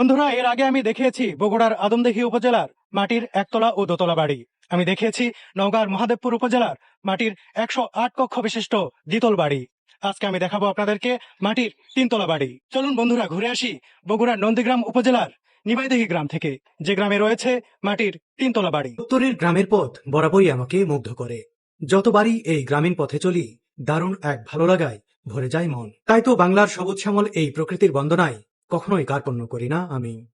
বন্ধুরা, এর আগে আমি দেখিয়েছি বগুড়ার আদমদিঘি উপজেলার মাটির একতলা ও দোতলা বাড়ি। আমি দেখিয়েছি নওগাঁর মহাদেবপুর উপজেলার মাটির একশো আট কক্ষ বিশিষ্ট দ্বিতল বাড়ি। আজকে আমি দেখাবো আপনাদেরকে মাটির তিনতলা বাড়ি। চলুন বন্ধুরা, ঘুরে আসি বগুড়ার নন্দীগ্রাম উপজেলার নিমাইদিঘি গ্রাম থেকে। যে গ্রামে রয়েছে মাটির তিনতলা বাড়ি। উত্তরের গ্রামের পথ বরাবরই আমাকে মুগ্ধ করে। যতবারই এই গ্রামীণ পথে চলি, দারুণ এক ভালো লাগায় ভরে যায় মন। তাই তো বাংলার সবুজ শ্যামল এই প্রকৃতির বন্দনায় কখনোই কার্পণ্য করি না আমি।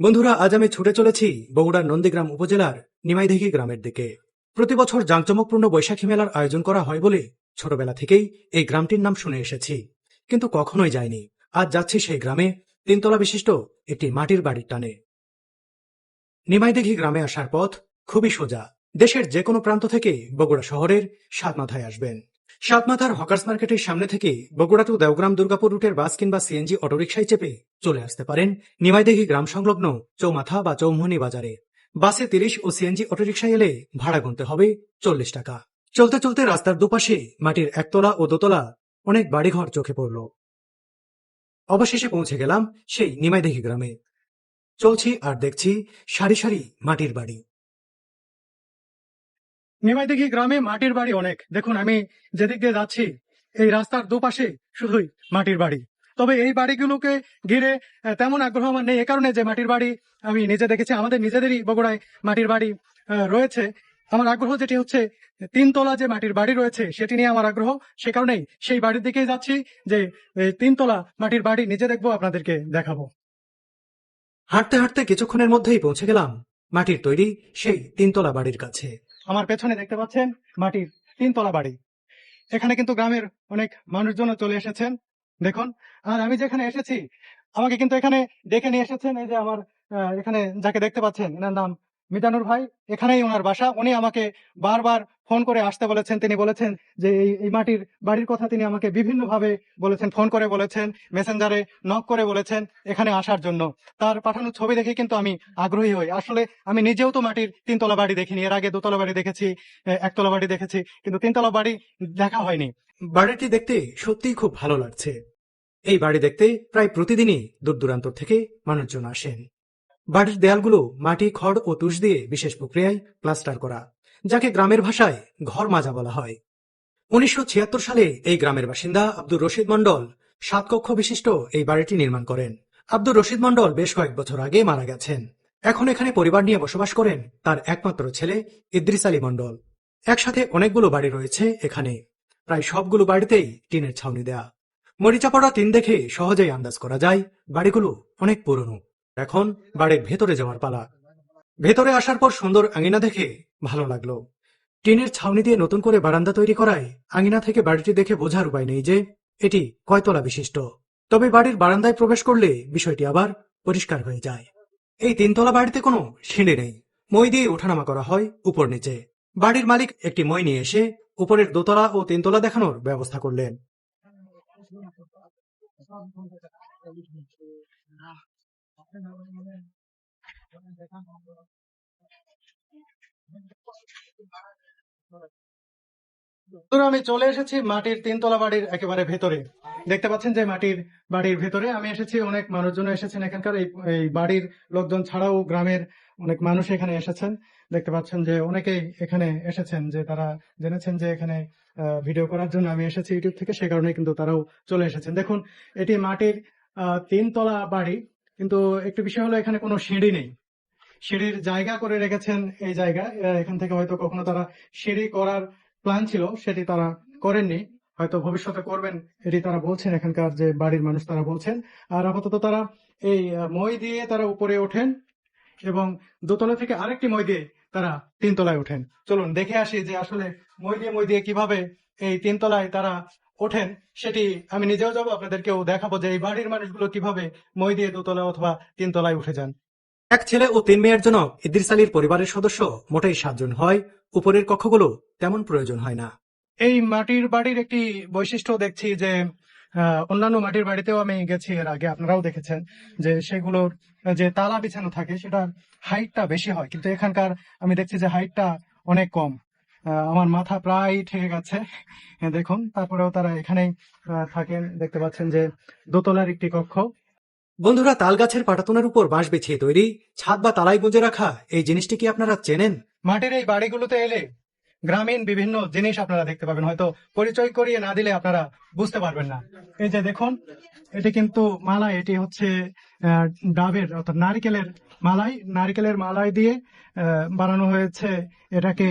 বন্ধুরা, আজ আমি ছুটে চলেছি বগুড়ার নন্দীগ্রাম উপজেলার নিমাইদিঘি গ্রামের দিকে। প্রতি বছর জাঁকজমকপূর্ণ বৈশাখী মেলার আয়োজন করা হয় বলে ছোটবেলা থেকেই এই গ্রামটির নাম শুনে এসেছি। কিন্তু কখনোই যাইনি। আজ যাচ্ছি সেই গ্রামে, তিনতলা বিশিষ্ট একটি মাটির বাড়ির টানে। নিমাইদিঘি গ্রামে আসার পথ খুবই সোজা। দেশের যে কোনো প্রান্ত থেকে বগুড়া শহরের সাত মাথায় আসবেন। সাতমাথার হকার্স মার্কেটের সামনে থেকে বগুড়া টু দেওগ্রাম দুর্গাপুর রুটের বাস কিংবা সিএনজি অটোরিকশায় চেপে চলে আসতে পারেন নিমাইদিঘি গ্রাম সংলগ্ন চৌমাথা বা চৌমুহনী বাজারে। বাসে তিরিশ ও সিএনজি অটোরিকশায় এলে ভাড়া গুনতে হবে চল্লিশ টাকা। চলতে চলতে রাস্তার দুপাশে মাটির একতলা ও দোতলা অনেক বাড়িঘর চোখে পড়ল। অবশেষে পৌঁছে গেলাম সেই নিমাইদিঘি গ্রামে। চলছি আর দেখছি সারি সারি মাটির বাড়ি। নিমাইদিঘি গ্রামে মাটির বাড়ি অনেক। দেখুন, আমি যেদিক দিয়ে যাচ্ছি, এই রাস্তার দুপাশে শুধুই মাটির বাড়ি। তবে এই বাড়িগুলোকে ঘিরে তেমন আগ্রহ আমার নেই। এ কারণে যে মাটির বাড়ি আমি নিজে দেখেছি, আমাদের নিজেদেরই বগুড়ায় মাটির বাড়ি রয়েছে। আমার আগ্রহ যেটি হচ্ছে, তিনতলা যে মাটির বাড়ি রয়েছে, সেটি নিয়ে আমার আগ্রহ। সে কারণেই সেই বাড়ির দিকেই যাচ্ছি, যে তিনতলা মাটির বাড়ি নিজে দেখব, আপনাদেরকে দেখাবো। হাঁটতে হাঁটতে কিছুক্ষণের মধ্যেই পৌঁছে গেলাম মাটির তৈরি সেই তিনতলা বাড়ির কাছে। আমার পেছনে দেখতে পাচ্ছেন মাটির তিনতলা বাড়ি। এখানে কিন্তু গ্রামের অনেক মানুষজন চলে এসেছেন। দেখুন, আর আমি যেখানে এসেছি, আমাকে কিন্তু এখানে ডেকে নিয়ে এসেছেন। এই যে আমার এখানে যাকে দেখতে পাচ্ছেন, এনার নাম মিতানুর ভাই, এখানেই ওনার বাসা। উনি আমাকে বারবার ফোন করে আসতে বলেছেন, তিনি বলেছেন যে এই মাটির বাড়ির কথা তিনি আমাকে বিভিন্ন ভাবে বলেছেন, ফোন করে বলেছেন, মেসেঞ্জারে নক করে বলেছেন এখানে আসার জন্য। তার পাঠানো ছবি দেখে কিন্তু আমি আগ্রহী হই। আসলে আমি নিজেও তো মাটির তিনতলা বাড়ি দেখিনি। এর আগে দোতলা বাড়ি দেখেছি একতলা বাড়ি দেখেছি, কিন্তু তিনতলা বাড়ি দেখা হয়নি। বাড়িটি দেখতে সত্যিই খুব ভালো লাগছে। এই বাড়ি দেখতে প্রায় প্রতিদিনই দূর দূরান্ত থেকে মানুষজন আসেন। বাড়ির দেয়ালগুলো মাটি, খড় ও তুষ দিয়ে বিশেষ প্রক্রিয়ায় প্লাস্টার করা, যাকে গ্রামের ভাষায় ঘর মাজা বলা হয়। উনিশশো ছিয়াত্তর সালে এই গ্রামের বাসিন্দা আব্দুর রশিদ মন্ডল সাত কক্ষ বিশিষ্ট এই বাড়িটি নির্মাণ করেন। আব্দুর রশিদ মন্ডল বেশ কয়েক বছর আগে মারা গেছেন। এখন এখানে পরিবার নিয়ে বসবাস করেন তার একমাত্র ছেলে ইদ্রিস আলী মন্ডল একসাথে অনেকগুলো বাড়ি রয়েছে এখানে। প্রায় সবগুলো বাড়িতেই টিনের ছাউনি দেয়া। মরিচা পড়া টিন দেখে সহজেই আন্দাজ করা যায় বাড়িগুলো অনেক পুরনো। এখন বাড়ির ভেতরে যাওয়ার পালা। ভেতরে আসার পর সুন্দর আঙিনা দেখে ভালো লাগল। টিনের ছাউনি দিয়ে নতুন করে বারান্দা তৈরি করায় আঙিনা থেকে বাড়িটি দেখে বোঝার উপায় নেই যে এটি কয়তলা বিশিষ্ট। তবে বাড়ির বারান্দায় প্রবেশ করলে বিষয়টি আবার পরিষ্কার হয়ে যায়। এই তিনতলা বাড়িতে কোনো সিঁড়ি নেই। মই দিয়ে ওঠানামা করা হয় উপর নিচে। বাড়ির মালিক একটি মই নিয়ে এসে উপরের দোতলা ও তিনতলা দেখানোর ব্যবস্থা করলেন। আমি চলে এসেছি মাটির তিনতলা বাড়ির একেবারে ভেতরে। দেখতে পাচ্ছেন যে মাটির বাড়ির ভেতরে আমি এসেছি, অনেক মানুষজন এসেছেন এখানকার। এই বাড়ির লোকজন ছাড়াও গ্রামের অনেক মানুষ এখানে এসেছেন। দেখতে পাচ্ছেন যে অনেকেই এখানে এসেছেন যে তারা জেনেছেন যে এখানে ভিডিও করার জন্য আমি এসেছি ইউটিউব থেকে, সে কারণে কিন্তু তারাও চলে এসেছেন। দেখুন, এটি মাটির তিনতলা বাড়ি। কিন্তু একটু বিষয় হলো এখানে কোনো সিঁড়ি নেই। সিঁড়ির জায়গা করে রেখেছেন এই জায়গায় আহ, এখান থেকে হয়তো কখনো তারা সিঁড়ি করার প্ল্যান ছিল সেটি তারা করেননি। হয়তো ভবিষ্যতে করবেন এটি তারা বলছেন এখানকার যে বাড়ির মানুষ তারা বলছেন। আর আপাতত তারা এই মই দিয়ে তারা উপরে ওঠেন এবং দোতলা থেকে আরেকটি মই দিয়ে তারা তিনতলায় ওঠেন। চলুন দেখে আসি যে আসলে মই দিয়ে মই দিয়ে কীভাবে এই তিনতলায় তারা ওঠেন, সেটি আমি নিজেও যাব, আপনাদেরকেও দেখাবো যে এই বাড়ির মানুষগুলো কীভাবে মই দিয়ে দোতলা অথবা তিনতলায় উঠে যান। এক ছেলে ও তিন মেয়ের জন্য ইদ্রিস আলীর পরিবারের সদস্য মোটেই সাতজন হয়, উপরের কক্ষগুলো তেমন প্রয়োজন হয় না। এই মাটির বাড়ির একটি বৈশিষ্ট্য দেখছি যে অন্যান্য মাটির বাড়িতেও আমি গেছি এর আগে, আপনারাও দেখেছেন যে সেগুলোর, যে তালা বিছানো থাকে, সেটার হাইটটা বেশি হয়, কিন্তু এখানকার আমি দেখছি যে হাইটটা অনেক কম। আমার মাথা প্রায় ঠেকে গেছে। দেখুন তারপরেও তারা এখানেই থাকেন। দেখতে পাচ্ছেন যে দোতলার একটি কক্ষ। বন্ধুরা তাল গাছের পাটাতনের উপর বাঁশ বিছিয়ে তৈরি ছাদ বা তালাই গুঁজে রাখা এই জিনিসটি কি আপনারা চেনেন? মাটির এই বাড়িগুলোতে এলে গ্রামীণ বিভিন্ন জিনিস আপনারা দেখতে পাবেন। হয়তো পরিচয় করিয়ে না দিলে আপনারা বুঝতে পারবেন না। এই যে দেখুন এটি কিন্তু মালা এটি হচ্ছে আহ, ডাবের অর্থাৎ নারকেলের মালাই, নারকেলের মালাই দিয়ে বানানো হয়েছে এটাকে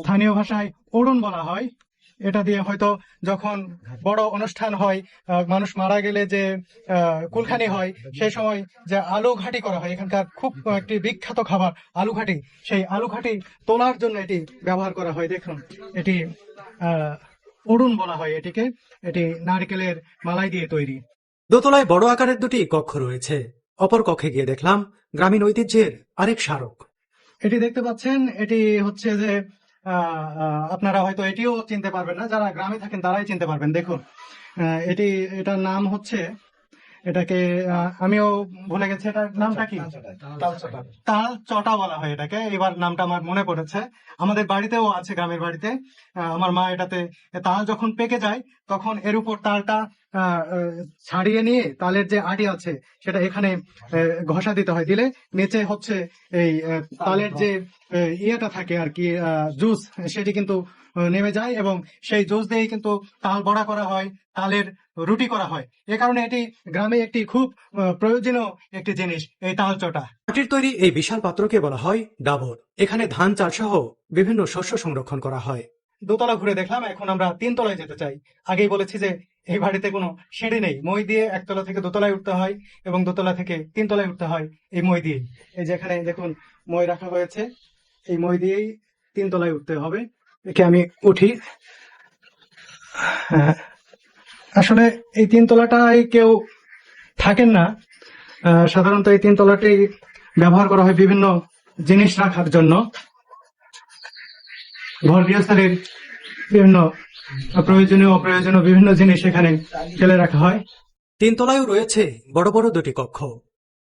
স্থানীয় ভাষায় ওড়ন বলা হয়। এটা দিয়ে হয়তো যখন বড় অনুষ্ঠান হয় মানুষ মারা গেলে যে কুলখানি হয়, সেই সময় যে আলু ঘাটি করা হয়, এখানকার খুব একটি বিখ্যাত খাবার, আলু ঘাটি। সেই আলু ঘাটি তোলার জন্য এটি ব্যবহার করা হয়। দেখুন, এটি অরুণ বলা হয় এটিকে। এটি নারকেলের মালাই দিয়ে তৈরি। দোতলায় বড় আকারের দুটি কক্ষ রয়েছে। অপর কক্ষে গিয়ে দেখলাম গ্রামীণ ঐতিহ্যের আরেক স্মারক। এটি দেখতে পাচ্ছেন, এটি হচ্ছে যে আপনারা হয়তো এটিও চিনতে পারবেন না, যারা গ্রামে থাকেন তারাই চিনতে পারবেন। দেখুন এটি, এটার নাম হচ্ছে এটাকে আমিও ভুলে গেছি এটার নামটা কি? তাল চটা বলা হয় এটাকে। এবার নামটা আমার মনে পড়েছে। আমাদের বাড়িতেও আছে গ্রামের বাড়িতে। আমার মা এটাতে তাল যখন পেকে যায় তখন এর উপর তালটা ছাড়িয়ে নিয়ে তালের যে আটি আছে সেটা এখানে ঘষা দিতে হয়। দিলে নিচে হচ্ছে এই তালের যে ইয়েটা থাকে আর কি জুস সেটি কিন্তু নেমে যায় এবং সেই জুস দিয়েই কিন্তু তাল বড়া করা হয় তালের রুটি করা হয়। এ কারণে এটি গ্রামে একটি খুব প্রয়োজনীয় একটি জিনিস এই তাল চটা। মাটির তৈরি এই বিশাল পাত্রকে বলা হয় ডাবর। এখানে ধান চাল সহ বিভিন্ন শস্য সংরক্ষণ করা হয়। দোতলা ঘুরে দেখলাম এখন আমরা তিন তলায় যেতে চাই। আগেই বলেছি যে এই বাড়িতে কোনো সিঁড়ি নেই। মই দিয়ে একতলা থেকে দোতলায় উঠতে হয় এবং দোতলা থেকে তিন তলায় উঠতে হয় এই মই দিয়ে এই যে এখানে দেখুন মই রাখা হয়েছে। এই মই দিয়েই তিন তলায় উঠতে হবে। একে আমি উঠি। আসলে এই তিন তলাটায় কেউ থাকেন না। সাধারণত এই তিন তলাটি ব্যবহার করা হয় বিভিন্ন জিনিস রাখার জন্য। ঘর, গৃহস্থালির বিভিন্ন প্রয়োজনীয়, অপ্রয়োজনীয় বিভিন্ন জিনিস এখানে ফেলে রাখা হয়। তিনতলায়ও রয়েছে বড় বড় দুটি কক্ষ।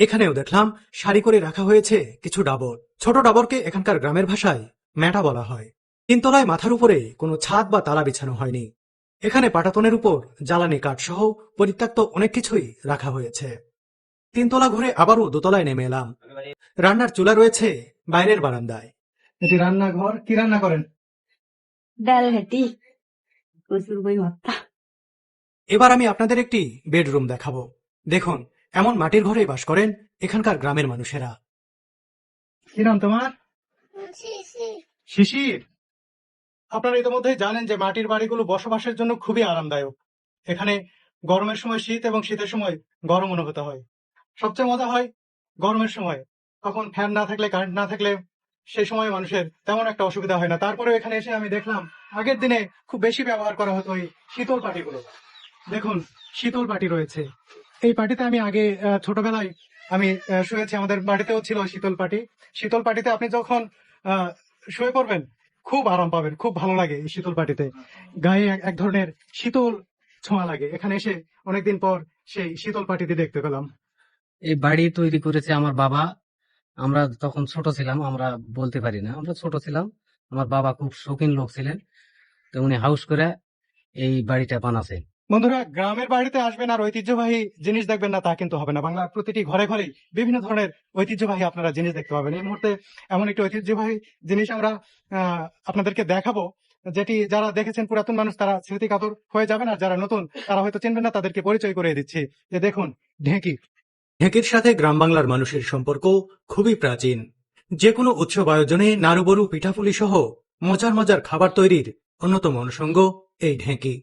এখানেও দেখলাম সারি করে রাখা হয়েছে কিছু ডাবর। ছোট ডাবরকে এখানকার গ্রামের ভাষায় ম্যাটা বলা হয়। তিনতলায় মাথার উপরে কোনো ছাদ বা তালা বিছানো হয়নি। এখানে পাটাতনের উপর জ্বালানি কাঠ সহ পরিত্যক্ত অনেক কিছুই রাখা হয়েছে। তিনতলা ঘুরে আবারও দোতলায় নেমে এলাম। রান্নার চুলা রয়েছে বাইরের বারান্দায়। এটি রান্নাঘর? কি রান্না করেন? ডাল হেটি প্রচুর বই ভর্তা। এবার আমি আপনাদের একটি বেডরুম দেখাবো। দেখুন এমন মাটির ঘরেই বাস করেন এখানকার গ্রামের মানুষেরা। কি নাম তোমার? শিশির? আপনারা ইতিমধ্যে জানেন যে মাটির বাড়িগুলো বসবাসের জন্য খুবই আরামদায়ক। এখানে গরমের সময় শীত এবং শীতের সময় গরম অনুভূত হয়। সবচেয়ে মজা হয় গরমের সময়। তখন ফ্যান না থাকলে কারেন্ট না থাকলে সেই সময় মানুষের তেমন একটা অসুবিধা হয় না। তারপরে এখানে এসে আমি দেখলাম আগের দিনে খুব বেশি ব্যবহার করা হতো এই শীতল পাটিগুলো। দেখুন, শীতল পাটি রয়েছে। এই পাটিতে আমি আগে ছোটবেলায় আমি শুয়েছি। আমাদের বাড়িতেও ছিল শীতল পাটি। শীতল পাটিতে আপনি যখন শুয়ে পড়বেন খুব আরাম পাবেন, খুব ভালো লাগে এই শীতল পাটিতে। গায়ে এক- ধরনের শীতল ছোঁয়া লাগে। এখানে এসে অনেকদিন পর সেই শীতল পাটিতে দেখতে পেলাম। এই বাড়ি তৈরি করেছে আমার বাবা। আমরা তখন ছোট ছিলাম, আমরা বলতে পারি না। আমরা ছোট ছিলাম, আমার বাবা খুব শৌখিন লোক ছিলেন। তো উনি হাউস করে এই বাড়িটা বানাছে। বন্ধুরা, গ্রামের বাড়িতে আসবেন আর ঐতিহ্যবাহী জিনিস দেখবেন না, তা কিন্তু হবে না। বাংলার প্রতিটি ঘরে ঘরেই বিভিন্ন ধরনের ঐতিহ্যবাহী আপনারা জিনিস দেখতে পাবেন। এই মুহূর্তে এমন একটি ঐতিহ্যবাহী জিনিস আমরা আপনাদেরকে দেখাবো, যেটি যারা দেখেছেন পুরাতন মানুষ, তারা স্মৃতি কাতর হয়ে যাবেন, আর যারা নতুন, তারা হয়তো চিনবেন না, তাদেরকে পরিচয় করে দিচ্ছি। যে দেখুন, ঢেঁকি। ঢেঁকির সাথে গ্রাম বাংলার মানুষের সম্পর্ক খুবই প্রাচীন। যে কোনো উৎসব আয়োজনে নাড়ুবড়ু, পিঠাপুলি সহ মজার মজার খাবার তৈরির অন্যতম অনুষঙ্গ এই ঢেঁকি।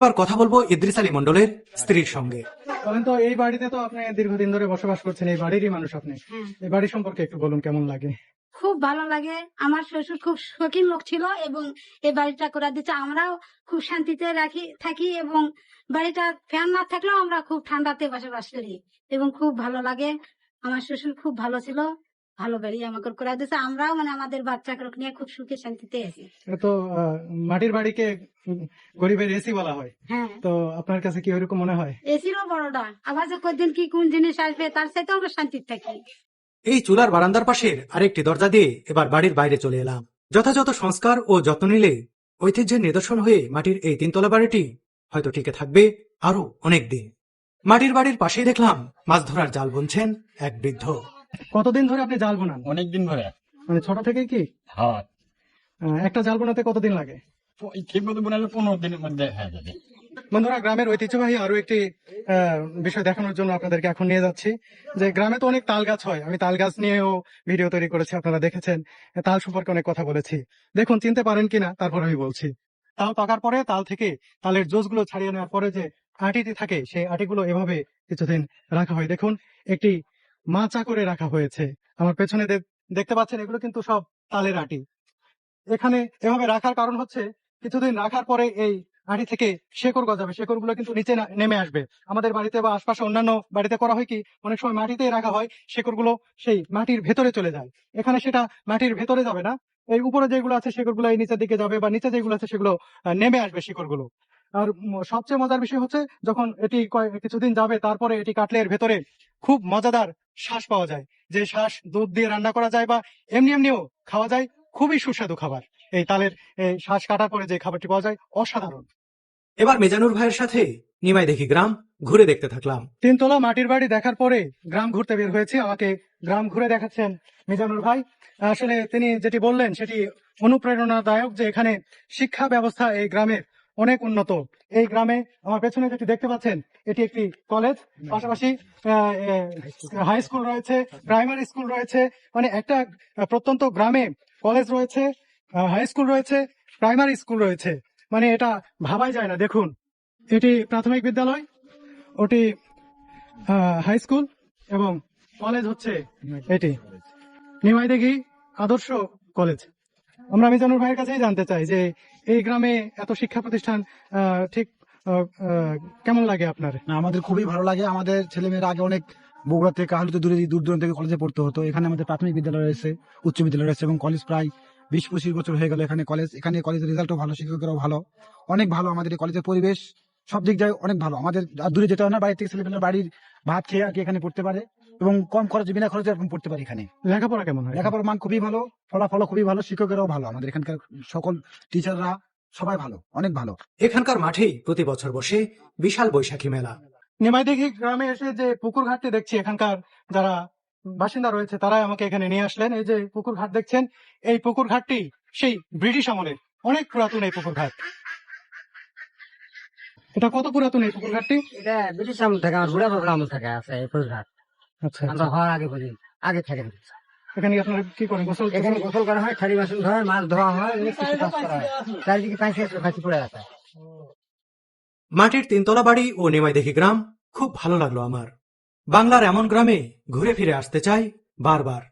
এবার কথা বলব ইদ্রিস আলী মন্ডলের স্ত্রীর সঙ্গে। বলেন তো এই বাড়িতে তো আপনি দীর্ঘদিন ধরে বসবাস করছেন এই বাড়িরই মানুষ আপনি। হ্যাঁ। এই বাড়ি সম্পর্কে একটু বলুন কেমন লাগে? খুব ভালো লাগে। আমার শ্বশুর খুব শৌখিন লোক ছিল এবং এই বাড়িটা করে দিচ্ছে আমরাও খুব শান্তিতে রাখি থাকি এবং বাড়িটা ফ্যান না থাকলেও আমরা খুব ঠান্ডাতে বসবাস করি এবং খুব ভালো লাগে। আমার শ্বশুর খুব ভালো ছিল। ভালো বাড়ি আমাকে করে দিচ্ছে আমরাও মানে আমাদের বাচ্চাকে নিয়ে খুব সুখে শান্তিতে আছি। তো মাটির বাড়িকে গরিবের এসি বলা হয়। হ্যাঁ। তো আপনার কাছে কি ওইরকম মনে হয়? এসিরও বড়টা। আবার যে কদিন কি কোন জিনিস আসবে তার সাথে আমরা শান্তিতে থাকি। এই চুলার বারান্দার পাশের আরেকটি দরজা দিয়ে এবার বাড়ির বাইরে চলে এলাম। যথাযথ সংস্কার ও যত্ন নিলে ঐতিহ্যের নিদর্শন হয়ে মাটির এই তিনতলা বাড়িটি হয়তো টিকে থাকবে আরও অনেক দিন মাটির বাড়ির পাশেই দেখলাম মাছ ধরার জাল বুনছেন এক বৃদ্ধ। কতদিন ধরে আপনি জাল বোনান? অনেকদিন ধরে। মানে ছোট থেকে কি? হ্যাঁ। একটা জাল বোনাতে কতদিন লাগে? ঠিক মতো বোনালে পনেরো দিনের মধ্যে হয়ে যাবে। বন্ধুরা গ্রামের ঐতিহ্যবাহী আরও একটি বিষয় দেখানোর জন্য আপনাদেরকে এখন নিয়ে যাচ্ছি যে গ্রামে তো অনেক তাল গাছ হয়। আমি তাল গাছ নিয়েও ভিডিও তৈরি করেছি আপনারা দেখেছেন। তাল সম্পর্কে অনেক কথা বলেছি। দেখুন চিনতে পারেন কিনা তারপর আমি বলছি। তাল পাকার পরে তাল থেকে তালের জোসগুলো ছাড়িয়ে নেওয়ার পরে যে আটিটি থাকে সেই আটিগুলো এভাবে কিছুদিন রাখা হয়। দেখুন একটি মাচা করে রাখা হয়েছে। আমার পেছনে দেখতে পাচ্ছেন, এগুলো কিন্তু সব তালের আটি। এখানে এভাবে রাখার কারণ হচ্ছে, কিছুদিন রাখার পরে এই আড়ি থেকে শেকড় গজাবে। শেকড়গুলো কিন্তু নিচে নেমে আসবে। আমাদের বাড়িতে বা আশপাশে অন্যান্য বাড়িতে করা হয় কি, অনেক সময় মাটিতেই রাখা হয় শেকড়গুলো সেই মাটির ভেতরে চলে যায়। এখানে সেটা মাটির ভেতরে যাবে না। এই উপরে যেগুলো আছে সেগুলো এই নিচের দিকে যাবে বা নিচে যেগুলো আছে, সেগুলো নেমে আসবে শিকড়গুলো আর সবচেয়ে মজার বিষয় হচ্ছে যখন এটি কিছুদিন যাবে তারপরে এটি কাটলে এর ভেতরে খুব মজাদার শ্বাস পাওয়া যায়। যে শ্বাস দুধ দিয়ে রান্না করা যায় বা এমনি এমনিও খাওয়া যায় খুবই সুস্বাদু খাবার। এই তালের এই শ্বাস কাটার পরে যে খাবারটি পাওয়া যায় অসাধারণ। এবার মেজানুর ভাইয়ের সাথে নিমাই দেখি গ্রাম ঘুরে দেখতে থাকলাম। তিনতলা মাটির বাড়ি দেখার পরে গ্রাম ঘুরতে বের হয়েছে। আমাকে গ্রাম ঘুরে দেখাচ্ছেন মিজানুর ভাই। আসলে তিনি যেটি বললেন সেটি অনুপ্রেরণাদায়ক যে এখানে শিক্ষা ব্যবস্থা এই গ্রামের অনেক উন্নত। এই গ্রামে আমার পেছনে যেটি দেখতে পাচ্ছেন, এটি একটি কলেজ। পাশাপাশি হাই স্কুল রয়েছে, প্রাইমারি স্কুল রয়েছে মানে একটা প্রত্যন্ত গ্রামে কলেজ রয়েছে হাই স্কুল রয়েছে, প্রাইমারি স্কুল রয়েছে। মানে এটা ভাবাই যায় না, দেখুন। এটি প্রাথমিক বিদ্যালয়, ওটি হাই স্কুল এবং কলেজ হচ্ছে এটি। নিমাই দেখি আদর্শ কলেজ। আমরা মিজানুর ভাইয়ের কাছেই জানতে চাই যে এই গ্রামে এত শিক্ষা প্রতিষ্ঠান ঠিক কেমন লাগে আপনার? আমাদের খুবই ভালো লাগে। আমাদের ছেলেমেয়েরা আগে অনেক বগুড়া থেকে কাহালুতে দূরে, দূর দূরান্ত থেকে কলেজে পড়তে হতো। এখানে আমাদের প্রাথমিক বিদ্যালয় রয়েছে, উচ্চ বিদ্যালয় রয়েছে এবং কলেজ প্রায় বিশ পঁচিশ বছর হয়ে গেল এখানে কলেজ এখানে কলেজের রেজাল্টও ভালো, শিক্ষকেরাও ভালো। অনেক ভালো আমাদের এই কলেজের পরিবেশ। সব দিক দিয়ে অনেক ভালো। আমাদের দূরে যেতে হয় না বাড়ি থেকে ছেলেমেয়েরা বাড়ির ভাত খেয়ে আর কি এখানে পড়তে পারে। এবং কম খরচে বিনা খরচে এরকম পড়তে পারি এখানে। লেখাপড়া কেমন হয়? লেখাপড়ার মান খুবই ভালো ফলাফল খুবই ভালো শিক্ষকেরাও ভালো। আমাদের এখানকার সকল টিচাররা সবাই ভালো অনেক ভালো। এখানকার মাঠেই প্রতি বছর বসে বিশাল বৈশাখী মেলা। নিমাই দেখি গ্রামে এসে যে পুকুর ঘাটটি দেখছি এখানকার যারা বাসিন্দা রয়েছে তারাই আমাকে এখানে নিয়ে আসলেন। এই যে পুকুর ঘাট দেখছেন এই পুকুর ঘাটটি সেই ব্রিটিশ আমলের অনেক পুরাতন এই পুকুর ঘাট। এটা কত পুরাতন এই পুকুর ঘাটটি? এটা ব্রিটিশ আমল থেকে আমার বুড়া বাবার আমল থেকে আছে এই ফুলঘাট আচ্ছা আমরা হওয়ার আগে পর্যন্ত আগে থেকে এখানে কি আপনারা কি করেন? গোসল এখানে গোসল করা হয় থালি বাসন ধোয়া হয় মাছ ধোয়া হয় অনেক কিছু কাজ করা হয়। চারিদিকে পাঁচি কাছে পড়ে আছে। মাটির তিনতলা বাড়ি ও নেমাই দেখি গ্রাম খুব ভালো লাগল আমার। বাংলার এমন গ্রামে ঘুরে ফিরে আসতে চাই বারবার।